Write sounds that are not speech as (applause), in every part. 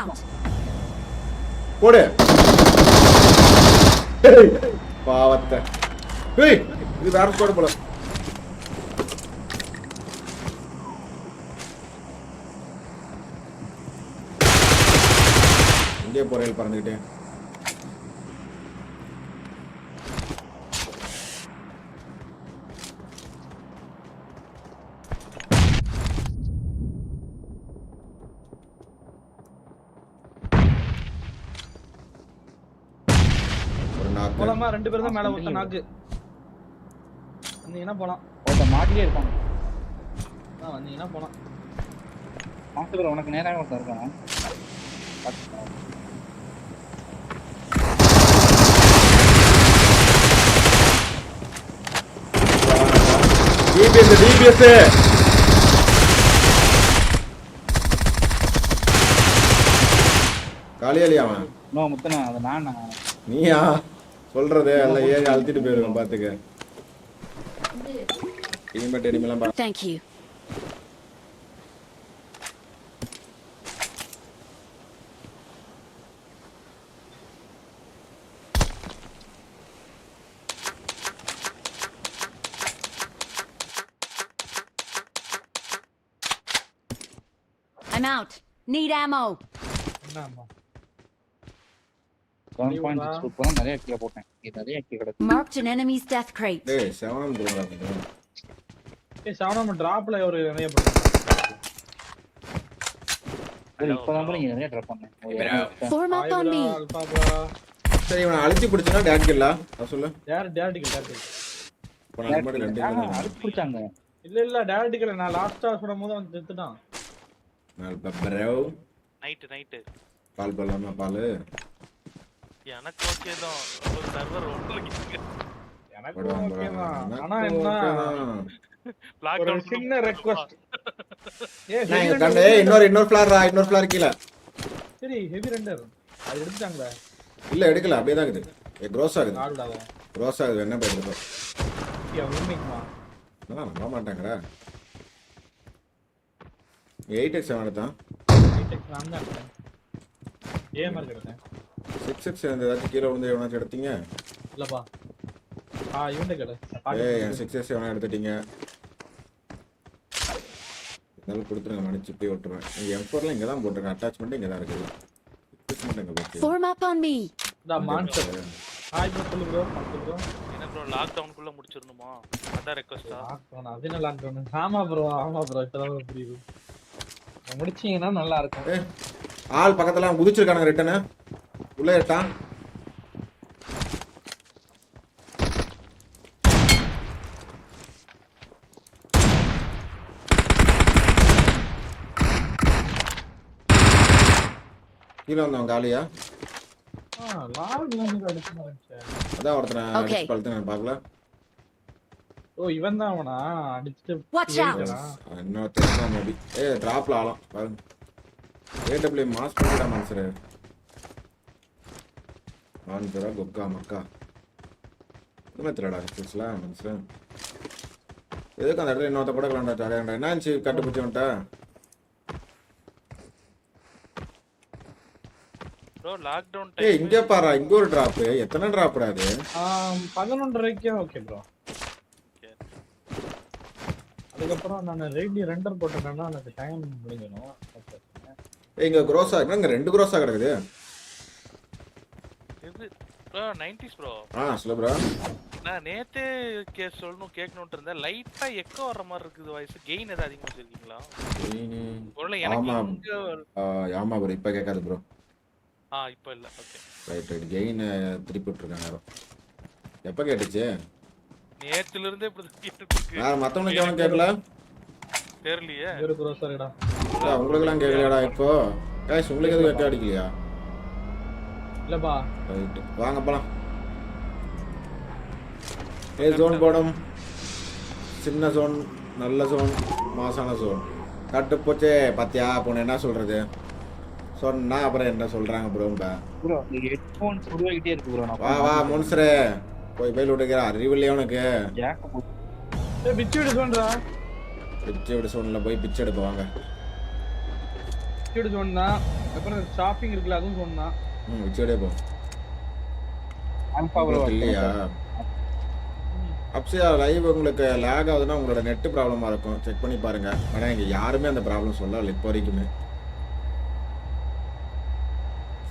out! போடு ஏய், பாவத்தை ஏய் இது வேற ஸ்குவாட் போல இங்கே போறேன் பறந்துக்கிட்டே போலாமா? ரெண்டு பேரும் தான் மேல ஒருத்த நாக்கு. வந்தீங்கன்னா போலாம். ஒருத்தன் மாட்டிலே இருப்பான். ஆ வந்தீங்கன்னா போலாம். மாஸ்டர் உனக்கு நேராக ஒருத்தன் இருக்கான்? டிபிஎஸ் டிபிஎஸ் காலியாலியா அவன்? இன்னும் முத்தனா அது நான்? நீயா? சொல்றது எல்லாம் ஏறி அழுத்திட்டு போயிருவேன் பாத்துக்க இனிமேட் இனிமேலாம் பா- Thank you. I'm out. Need ammo. என்னம்மா செவன் பாயிண்ட் சிக்ஸ் போகிறோம் நிறைய கீழே போட்டேன். இது நிறைய கீழே கிடக்கு Marked an enemy's death crate. டேய் செவனம் போடுறா கொஞ்சம் ஏய் சவனம் டிராப்ல ஒரு நிறைய இப்போதான் கூட நிறைய ட்ராப் பண்ணேன். சரி இவனை அழுத்தி பிடிச்சனா டேட் கில்ல சொல்லு. இப்போ நான் மட்டும் ரெண்டு அடிச்சு பிடிச்சாங்க? இல்ல இல்ல டேரக்ட் நான் லாஸ்டா சொல்லும் போது அவன் செத்துட்டான். பெப்பரவ் நைட்டு நைட்டு பால் பல்லாம பால்? எனக்கு ஓகே தான். ஒரு சர்வர் எனக்கு ஓகே தான். ஆனா என்ன. ஒரு சின்ன ரெக்வஸ்ட் கண்டு இன்னொரு இன்னொரு ஃபிளாரா இன்னொரு ஃபிளார் கீழே. சரி ஹெவி ரெண்டர் அது எடுத்துட்டாங்களே? இல்ல எடுக்கல அப்படியே தான் இருக்குது. ஏ க்ரோஸ் ஆகுது. ஆடுடாத க்ரோஸ் ஆகுது என்ன போயிருக்கோ உண்மைக்குமா? நான் நம்ப எக்ஸ் செவன் எடுத்தான். ஹைடெக் நான் தான் எடுத்தேன். எடுத்தேன். சிக்ஸ் ஏதாச்சும் கீழே விழுந்து எவனாச்சும் எடுத்தீங்க? இல்லப்பா. ஆ இவன்ட கேளு. ஏய் சிக்ஸ் எவனா எடுத்துட்டீங்க? இருந்தாலும் கொடுத்துருங்க மன்னிச்சு போய் விட்டுருவேன். இங்கே எம் ஃபோர்லாம் இங்கே தான் போட்டிருக்கேன். அட்டாச்மெண்ட் இங்கே தான் இருக்குது. அட்டாச்மெண்ட் எங்கே போச்சு? மான்ஸ்டர். ஹாய் ப்ரோ சொல்லு ப்ரோ சொல்லு ப்ரோ என்ன ப்ரோ லாக்டவுனுக்குள்ள முடிச்சிடணுமா? அதான் ரெக்வஸ்டா லாக்டவுன் அது என்ன லாக்டவுன் ஆமா ப்ரோ ஆமா ப்ரோ இப்பதான் புரியுது. முடிச்சீங்கன்னா நல்லா இருக்கும். ஆள் பக்கத்துல குதிச்சிருக்கானுங்க ரிட்டனு உள்ள ஏட்டான் கீழே வந்தவன் காலியா? அதான் ஒருத்தனை. அடிச்சு பழுத்து பார்க்கல ஓ இவன் தான் அவனா? அடிச்சுட்டு Watch out. ஏறிட்டானா? இன்னொருத்தன் தான் மேபி. ஏ டிராப்ல ஆளாம் பாருங்க. ஏடபிள்யூ மாஸ் பண்ணிட்டா மனுஷரு. ஆன்சரா கொக்கா மக்கா என்ன தெரியடா ஸ்பெஷலா மனுஷன் எதுக்கு அந்த இடத்துல இன்னொருத்த கூட கலாண்டா ஜாலியாண்டா என்ன ஆச்சு கட்டு பிடிச்சி வந்துட்டா ப்ரோ லாக்டவுன் ஏய் டைம் இங்க பாரா இங்க ஒரு டிராப் எத்தனை டிராப்டா அது ஆம், பதினொன்றரைக்கு ஓகே ப்ரோ அதுக்கப்புறம் நான் ரெடி ரெண்டர் போட்டேன்னா எனக்கு டைம் முடிஞ்சிடும் ஏய் இங்க க்ரோஸா இங்க ரெண்டு க்ரோஸா கிடக்குது ப்ரோ நைன்டிஸ் ப்ரோ ஆ சொல்ல ப்ரோ நான் நேத்தே கே சொல்லணும் கேட்கணும்னு இருந்தேன். லைட்டா எக்கோ வர மாதிரி இருக்குது வாய்ஸ் கெயின் ஏதாவது அதிகமா வச்சிருக்கீங்களா? ஒருவேளை எனக்கு. இங்க ஆமா ப்ரோ இப்ப கேட்காது ப்ரோ ஆ இப்போ இல்ல. ஓகே ரைட் ரைட் கெயின் திருப்பி விட்டுருக்காங்க எப்ப கேட்டுச்சு? நேத்துல இருந்தே இப்படி கேட்டுட்டு இருக்கு. வேற மத்தவனுக்கு எவனும் கேட்கல தெரியலையே. ஒரு க்ரோசரிடா இல்ல, உங்களுக்கெல்லாம் கேட்கலையாடா இப்போ? கேஷ் உங்களுக்கு எதுவும் வெக்க அடிக்கலையா? இல்லப்பா. ரைட்டு வாங்க போலாம். ஏ ஜோன் போடும். சின்ன ஜோன் நல்ல ஜோன் மாசான ஜோன் கட்டு போச்சே பாத்தியா பொண்ணு என்ன சொல்றது? சொன்னா அப்புறம் என்ன சொல்றாங்க ப்ரோம்பா ப்ரோ இந்த ஹெட்ஃபோன்ஸ் உருவாகிட்டே இருக்கு ப்ரோ வா வா முன்சரே போய் போய் விட்டுக்கிற அறிவில்லையே உனக்கு? ஜாக்க ஏய் பிச்சு விடு சொல்றா பிச்சை விட சோனில் போய் பிச்சை எடுக்க வாங்க. பிச்சு விடு சொன்னா அப்புறம் ஷாப்பிங் இருக்குல்ல அதுவும் சொன்னா ம் வச்சுடே போ. இல்லையா? அப்சியா லைவ் உங்களுக்கு லேக் ஆகுதுன்னா உங்களோட நெட் ப்ராப்ளமாக இருக்கும். செக் பண்ணி பாருங்க. ஆனால் இங்கே யாருமே அந்த ப்ராப்ளம் சொல்லல இப்போ வரைக்குமே.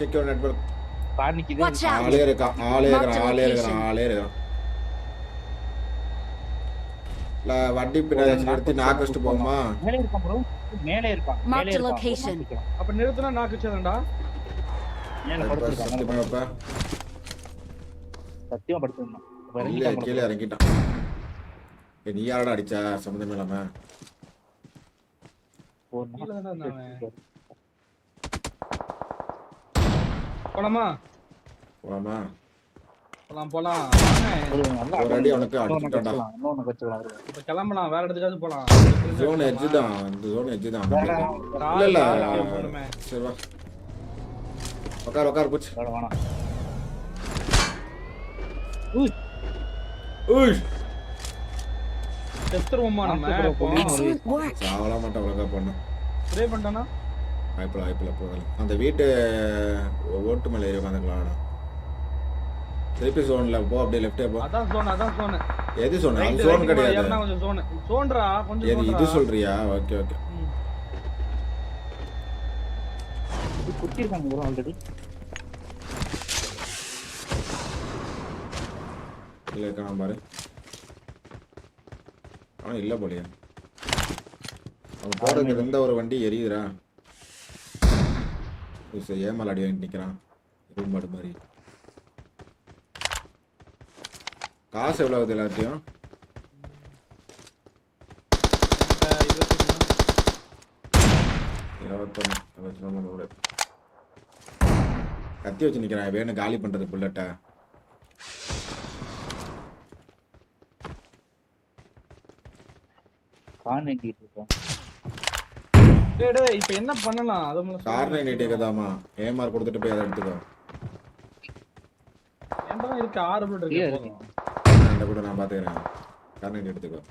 Secure out. ஆளே இருக்கான். ஆளே இருக்கிறான் ஆளே இருக்கிறான். ஆளே இருக்கிறான் இல்ல வண்டி பின்னாடி நிறுத்தி நாக்கு வச்சுட்டு போமா மேலே இருக்கான் ப்ரோ மேலே location. அப்ப நிறுத்தினா நாக்கு வச்சதுண்டா சத்தியமா படுத்துருந்தான் இறங்கிட்டான் கீழே இறங்கிட்டான். ஏய், நீ யாரடா அடிச்ச? சம்மந்தம் இல்லாம. போலாமா? போலாமா? போலாம் போலாம். ஒரு அடி அவனுக்கு அடிச்சுட்டான்டா. இப்ப கிளம்பலாம் வேற இடத்துக்காவது போலாம். ஜோன் எட்ஜ் தான் இந்த ஜோன் எட்ஜ் தான். இல்ல இல்ல. சரி வா. உட்கார் உட்கார் போச்சு. வேணாம் உய் செத்துருவோமா நம்ம. சாவலாம் மாட்டேன் ஒழுங்கா பண்ணு. ஸ்ப்ரே பண்ணிட்டானா? வாய்ப்பில் வாய்ப்பில் போகலாம் அந்த வீட்டு ஓட்டு மேலே ஏறி உட்காந்துக்கலாம் திருப்பி ஜோனில் போ அப்படியே லெஃப்டே போ. அதான் சோன் அதான் சோன் எது சொன்ன அது ரைட் கிடையாது. கொஞ்சம் சோன் சோன்டா கொஞ்சம் எது இது சொல்றியா? Okay okay. குத்திருக்காங்க ப்ரோ ஆல்ரெடி இல்லை இருக்கான் பாரு. அவன் இல்லை போலியா. அவன் போறதுக்கு இருந்த ஒரு வண்டி சரி ஏமால் அடி வாங்கிட்டு நிற்கிறான் ரூம்பாடு மாதிரி. காசு எவ்வளோ ஆகுது எல்லாத்தையும். இருபத்தொன்று கத்தி வச்சு நிற்கிறான் வேணும் காலி பண்ணுறது புல்லட்டை? கான் எங்கிட்டு இருக்கான் டேய் டேய் இப்போ என்ன பண்ணலாம்? அது முதல்ல சொல்லு. காரணம் நீட்டிக்கதாமா ஏமார் கொடுத்துட்டு போய் அதை எடுத்துக்கோ. தான் இருக்கு ஆறு புல்லட் இருக்கு. போதும். அந்த கூட நான் பார்த்துக்கிறேன் காரணம் நீட்டி எடுத்துக்கோ.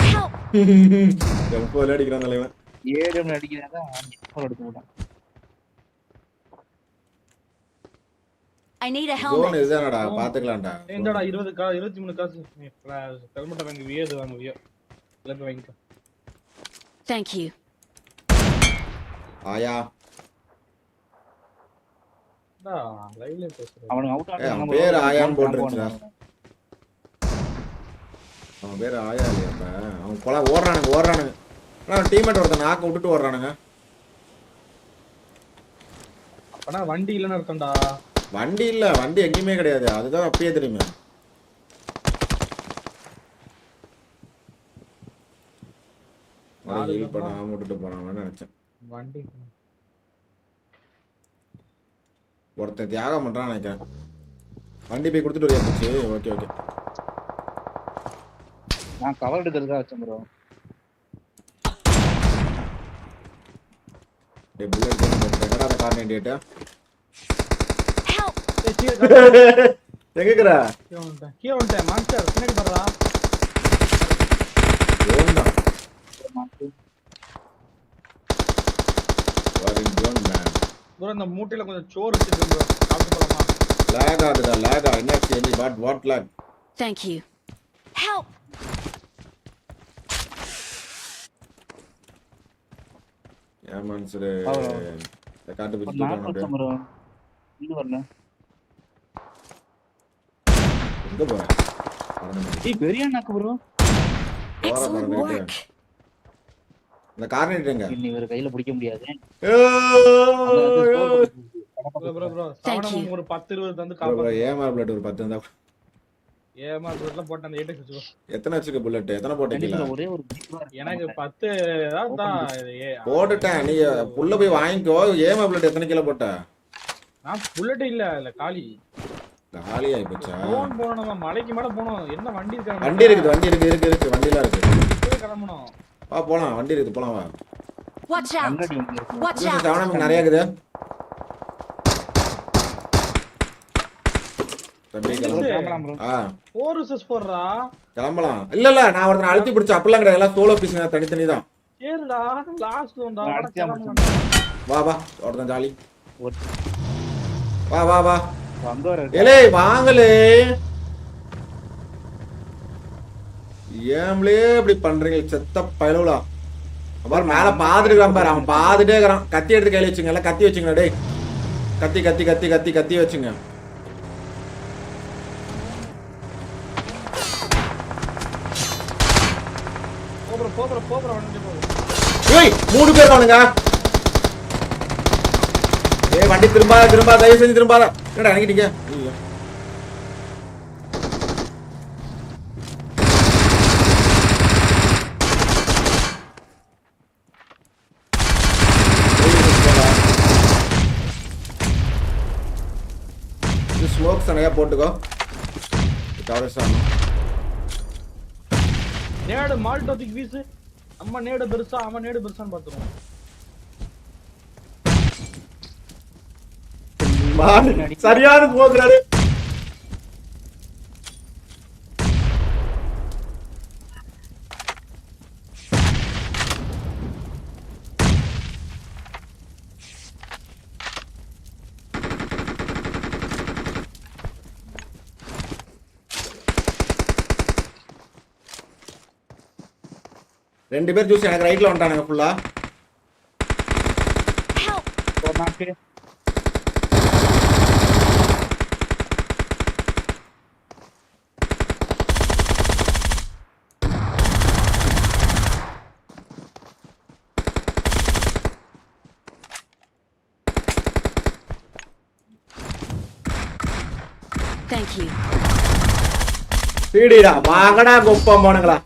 Help! முப்பதுல அடிக்கிறான் தலைவன். ஏழு மணி அடிக்கிறாங்க எடுத்து போட்டான் I need a zone helmet. இதுதானடா பாத்துக்கலாம்டா. இந்தாடா இருபது கா இருபத்தி மூணு காசு. ஹெல்மெட்டை வாங்கி வியது வாங்க வியோ இல்லை போய் வாங்கிக்கோ Thank you. ஆயா லைவ்ல பேசுறேன் அவுட் அவன் பேர் ஆயான்னு போட்டுருச்சுடா. அவன் பேர் ஆயா இல்லையா அவன் கொலை ஓடுறானுங்க ஓடுறானுங்க ஆனால் டீம்மேட் ஒருத்தன் நாக்க விட்டுட்டு ஓடுறானுங்க அப்பனா வண்டி இல்லைன்னு அர்த்தம்டா வண்டி இல்ல வண்டி எங்கேயுமே கிடையாது அதுதான் அப்பயே தெரியுமே நாலு ஹீல் பேருமா? பண்ணாம விட்டுட்டு போனாங்கன்னு நினைச்சேன். வண்டி. ஒருத்தன் தியாகம் பண்றான்னு நினைக்கிறேன். வண்டி போய் கொடுத்துட்டு வரியா போச்சு? Okay okay. நான் கவர் எடுக்கிறதுக்காக வச்சேன் ப்ரோ டேய் புல்லட் என்னடா அந்த கார் எட்டு Help! ஏய் (laughs) கீழே வந்துட்டேன். கீழே வந்துட்டேன். மாஸ்டர் பின்னாடி பாடுறா ஜோன் தான் வாரிங் ஜோன் மேன் ப்ரோ இந்த மூட்டையில கொஞ்சம் சோறு வச்சிருக்கேன் ப்ரோ சாப்பிட்டு போலாமா? லேக் ஆகுதா லேக் ஆகுது என்னாச்சு any what what lag Thank you. Help! அவ்வளோ. இந்த காட்டு பிடிச்சி வச்சேன் ப்ரோ இது வரல. எங்க போற. ஏய் பெரிய ப்ரோ போற. work. இந்த கார் நைட்டுங்க இன்னி இவர் கையில பிடிக்க முடியாது. ஒரு பத்து இருபது தந்து காப்பா ஏமா புல்லட் ஒரு பத்து இருந்தா ஏமா புல்லட்லாம் போட்டு அந்த ஏட்டை வச்சுக்கோ எத்தனை வச்சுக்க புல்லட் எத்தனை ஒரே ஒரு இருக்கு. எனக்கு பத்து தான் தான் ஏ- போட்டுட்டேன். நீ புல்ல போய் வாங்கிக்கோ. ஏமா புல்லட் எத்தனை கிலோ போட்ட? நான் புல்லட்டே இல்ல இல்ல காலி. காலி ஆகி போச்சா? போன் போனோம் மலைக்கு மேல போனோம் என்ன வண்டி இருக்கா? வண்டி இருக்குது வண்டி இருக்கு இருக்கு இருக்கு. வண்டிலாம் இருக்கு. கிளம்பணும். வா போலாம். வண்டி இருக்குது போலாம் வா. இருக்கு. Watch out! சவனம் நிறைய இருக்குது. கிளம்பலாம். இல்ல இல்ல நான் ஒருத்தனை அழுத்தி பிடிச்ச அப்படிலாம் கிடையாது. எல்லாம் சோலோ பீஸ் தனித்தனி தான். வா வா. ஒருத்தன் ஜாலி. வா வா வா. ஏலே வாங்களே. ஏம்லே இப்படி பண்றீங்க செத்த பயலுலா பாரு மேல பாத்துட்டு பாரு அவன் பாத்துட்டே இருக்கிறான். கத்தி எடுத்து கையில வச்சுங்க எல்லாம் கத்தி வச்சுங்க டேய். கத்தி கத்தி கத்தி கத்தி கத்தி வச்சுங்க. மூணு பேர் வானுங்க. ஏய் வண்டி திரும்பாத திரும்பாத தயவு செஞ்சு திரும்பாத. என்னடா இறங்கிட்டீங்க? நிறையா போட்டுக்கோ. கவரேஜ் ஆகணும் நேடு மால்ட் ஒத்திக்கு வீசு அம்மா நேடு பெருசா அவன் நேடு பெருசான்னு பாத்துருவோம் சரியான போக்குறாரு. ரெண்டு பேர் ஜூஸ் எனக்கு ரைட்ல வந்துட்டானுங்க ஃபுல்லா Thank you. சீடிடா வாங்கடா குப்பம் போனுங்களா.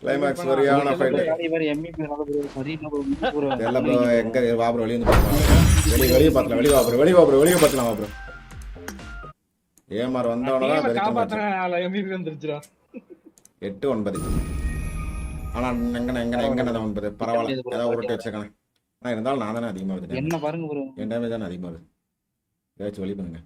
கிளைமேக்ஸ் சரியான ஃபைட் வேற எம்இபி நல்ல ப்ரோ சரி இல்ல ப்ரோ ப்ரோ எல்லாம் ப்ரோ எங்க வெளிய வந்து வெளிய ஏமார் வந்தவன ஆச்சு. காப்பாத்துறேன் எம்பிபி வந்துருச்சுடா எட்டு ஒன்பது ஆனா எங்கன எங்கன தான் ஒன்பது பரவாயில்ல ஏதாவது உருட்டி வச்சுக்கணும் ஆனா இருந்தாலும் நான் தானே அதிகமா வருது என்ன பாருங்க ப்ரோ என் டேமேஜ் தானே அதிகமா வருது ஏதாச்சும் வழி பண்ணுங்க